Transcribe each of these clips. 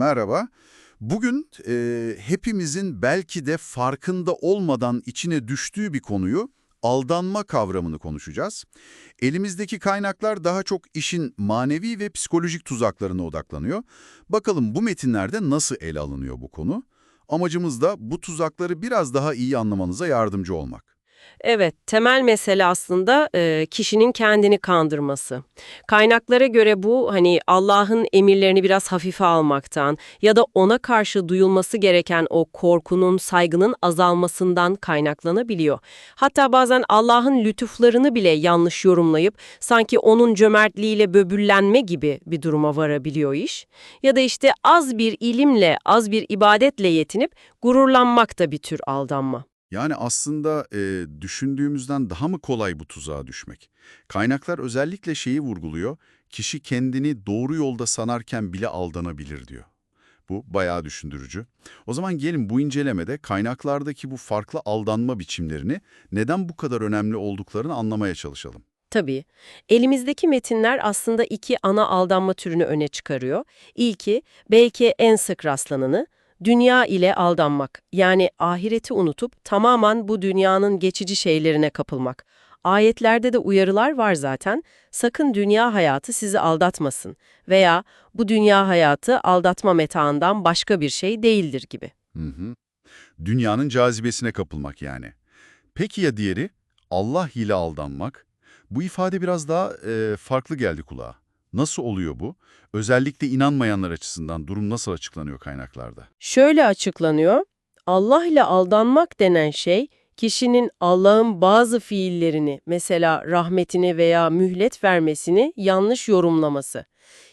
Merhaba. Bugün e, hepimizin belki de farkında olmadan içine düştüğü bir konuyu aldanma kavramını konuşacağız. Elimizdeki kaynaklar daha çok işin manevi ve psikolojik tuzaklarına odaklanıyor. Bakalım bu metinlerde nasıl ele alınıyor bu konu? Amacımız da bu tuzakları biraz daha iyi anlamanıza yardımcı olmak. Evet, temel mesele aslında e, kişinin kendini kandırması. Kaynaklara göre bu hani Allah'ın emirlerini biraz hafife almaktan ya da ona karşı duyulması gereken o korkunun, saygının azalmasından kaynaklanabiliyor. Hatta bazen Allah'ın lütuflarını bile yanlış yorumlayıp sanki onun cömertliğiyle böbürlenme gibi bir duruma varabiliyor iş. Ya da işte az bir ilimle, az bir ibadetle yetinip gururlanmak da bir tür aldanma. Yani aslında e, düşündüğümüzden daha mı kolay bu tuzağa düşmek? Kaynaklar özellikle şeyi vurguluyor, kişi kendini doğru yolda sanarken bile aldanabilir diyor. Bu bayağı düşündürücü. O zaman gelin bu incelemede kaynaklardaki bu farklı aldanma biçimlerini neden bu kadar önemli olduklarını anlamaya çalışalım. Tabii. Elimizdeki metinler aslında iki ana aldanma türünü öne çıkarıyor. İlki, belki en sık rastlananı, dünya ile aldanmak. Yani ahireti unutup tamamen bu dünyanın geçici şeylerine kapılmak. Ayetlerde de uyarılar var zaten. Sakın dünya hayatı sizi aldatmasın veya bu dünya hayatı aldatma metağından başka bir şey değildir gibi. Hı hı. Dünyanın cazibesine kapılmak yani. Peki ya diğeri? Allah ile aldanmak. Bu ifade biraz daha e, farklı geldi kulağa. Nasıl oluyor bu? Özellikle inanmayanlar açısından durum nasıl açıklanıyor kaynaklarda? Şöyle açıklanıyor. Allah ile aldanmak denen şey, kişinin Allah'ın bazı fiillerini, mesela rahmetini veya mühlet vermesini yanlış yorumlaması.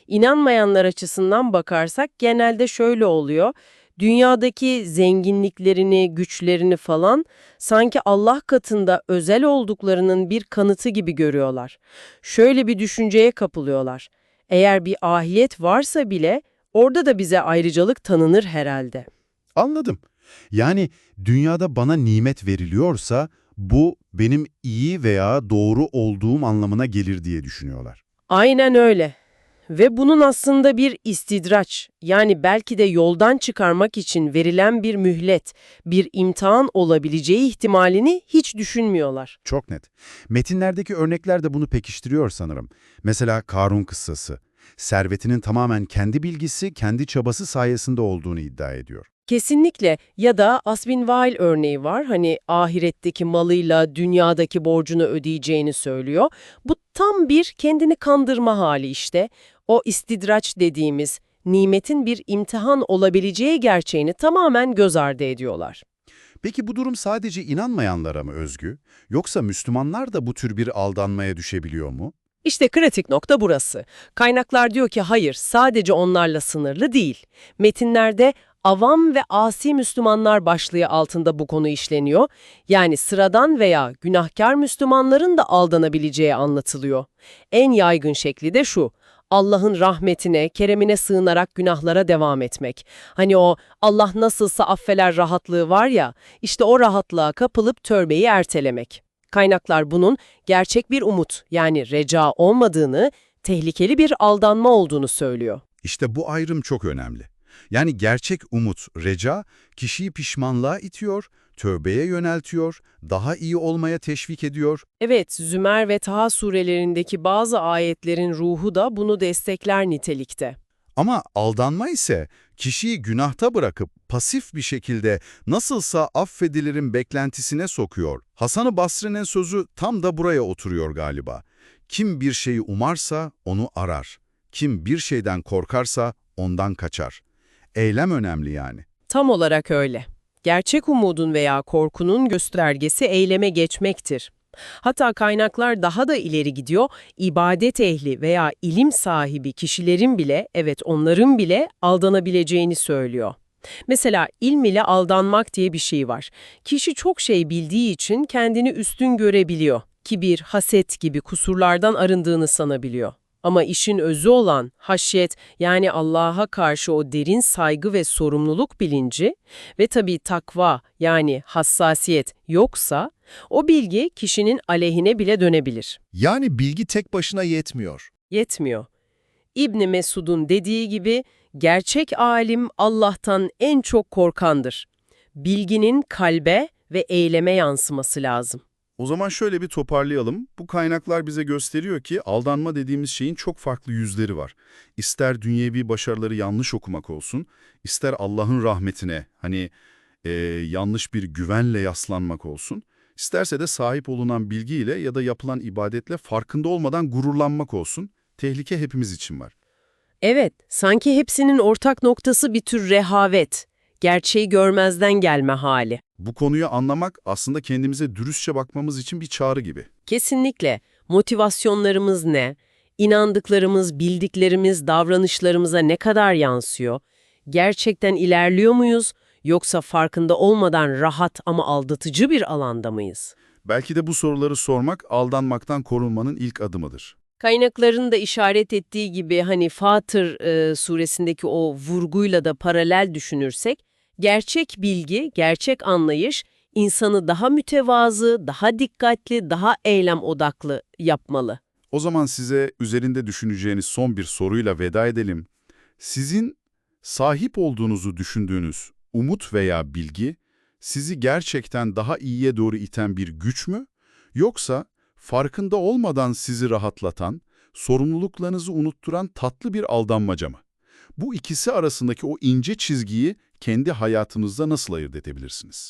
İnanmayanlar açısından bakarsak genelde şöyle oluyor. Dünyadaki zenginliklerini, güçlerini falan sanki Allah katında özel olduklarının bir kanıtı gibi görüyorlar. Şöyle bir düşünceye kapılıyorlar. Eğer bir ahiret varsa bile orada da bize ayrıcalık tanınır herhalde. Anladım. Yani dünyada bana nimet veriliyorsa bu benim iyi veya doğru olduğum anlamına gelir diye düşünüyorlar. Aynen öyle. Ve bunun aslında bir istidraç, yani belki de yoldan çıkarmak için verilen bir mühlet, bir imtihan olabileceği ihtimalini hiç düşünmüyorlar. Çok net. Metinlerdeki örnekler de bunu pekiştiriyor sanırım. Mesela Karun kıssası. Servetinin tamamen kendi bilgisi, kendi çabası sayesinde olduğunu iddia ediyor. Kesinlikle ya da Asbin Vail örneği var. Hani ahiretteki malıyla dünyadaki borcunu ödeyeceğini söylüyor. Bu tam bir kendini kandırma hali işte. O istidraç dediğimiz nimetin bir imtihan olabileceği gerçeğini tamamen göz ardı ediyorlar. Peki bu durum sadece inanmayanlara mı özgü? Yoksa Müslümanlar da bu tür bir aldanmaya düşebiliyor mu? İşte kritik nokta burası. Kaynaklar diyor ki hayır sadece onlarla sınırlı değil. Metinlerde avam ve asi Müslümanlar başlığı altında bu konu işleniyor. Yani sıradan veya günahkar Müslümanların da aldanabileceği anlatılıyor. En yaygın şekli de şu. Allah'ın rahmetine, keremine sığınarak günahlara devam etmek. Hani o Allah nasılsa affeler rahatlığı var ya, işte o rahatlığa kapılıp tövbeyi ertelemek. Kaynaklar bunun gerçek bir umut yani reca olmadığını, tehlikeli bir aldanma olduğunu söylüyor. İşte bu ayrım çok önemli. Yani gerçek umut, reca, kişiyi pişmanlığa itiyor, tövbeye yöneltiyor, daha iyi olmaya teşvik ediyor. Evet, Zümer ve Taha surelerindeki bazı ayetlerin ruhu da bunu destekler nitelikte. Ama aldanma ise kişiyi günahta bırakıp pasif bir şekilde nasılsa affedilirin beklentisine sokuyor. Hasan-ı Basri'nin sözü tam da buraya oturuyor galiba. Kim bir şeyi umarsa onu arar. Kim bir şeyden korkarsa ondan kaçar. Eylem önemli yani. Tam olarak öyle. Gerçek umudun veya korkunun göstergesi eyleme geçmektir. Hatta kaynaklar daha da ileri gidiyor, ibadet ehli veya ilim sahibi kişilerin bile, evet onların bile aldanabileceğini söylüyor. Mesela ilm ile aldanmak diye bir şey var. Kişi çok şey bildiği için kendini üstün görebiliyor. Kibir, haset gibi kusurlardan arındığını sanabiliyor. Ama işin özü olan haşyet yani Allah'a karşı o derin saygı ve sorumluluk bilinci ve tabii takva yani hassasiyet yoksa o bilgi kişinin aleyhine bile dönebilir. Yani bilgi tek başına yetmiyor. Yetmiyor. İbni Mesud'un dediği gibi Gerçek alim Allah'tan en çok korkandır. Bilginin kalbe ve eyleme yansıması lazım. O zaman şöyle bir toparlayalım. Bu kaynaklar bize gösteriyor ki aldanma dediğimiz şeyin çok farklı yüzleri var. İster dünyevi başarıları yanlış okumak olsun, ister Allah'ın rahmetine hani e, yanlış bir güvenle yaslanmak olsun, isterse de sahip olunan bilgiyle ya da yapılan ibadetle farkında olmadan gururlanmak olsun. Tehlike hepimiz için var. Evet, sanki hepsinin ortak noktası bir tür rehavet, gerçeği görmezden gelme hali. Bu konuyu anlamak aslında kendimize dürüstçe bakmamız için bir çağrı gibi. Kesinlikle motivasyonlarımız ne, inandıklarımız, bildiklerimiz davranışlarımıza ne kadar yansıyor, gerçekten ilerliyor muyuz yoksa farkında olmadan rahat ama aldatıcı bir alanda mıyız? Belki de bu soruları sormak aldanmaktan korunmanın ilk adımıdır. Kaynakların da işaret ettiği gibi hani Fatır e, suresindeki o vurguyla da paralel düşünürsek, gerçek bilgi, gerçek anlayış insanı daha mütevazı, daha dikkatli, daha eylem odaklı yapmalı. O zaman size üzerinde düşüneceğiniz son bir soruyla veda edelim. Sizin sahip olduğunuzu düşündüğünüz umut veya bilgi sizi gerçekten daha iyiye doğru iten bir güç mü? Yoksa farkında olmadan sizi rahatlatan, sorumluluklarınızı unutturan tatlı bir aldanmaca mı? Bu ikisi arasındaki o ince çizgiyi kendi hayatınızda nasıl ayırt edebilirsiniz?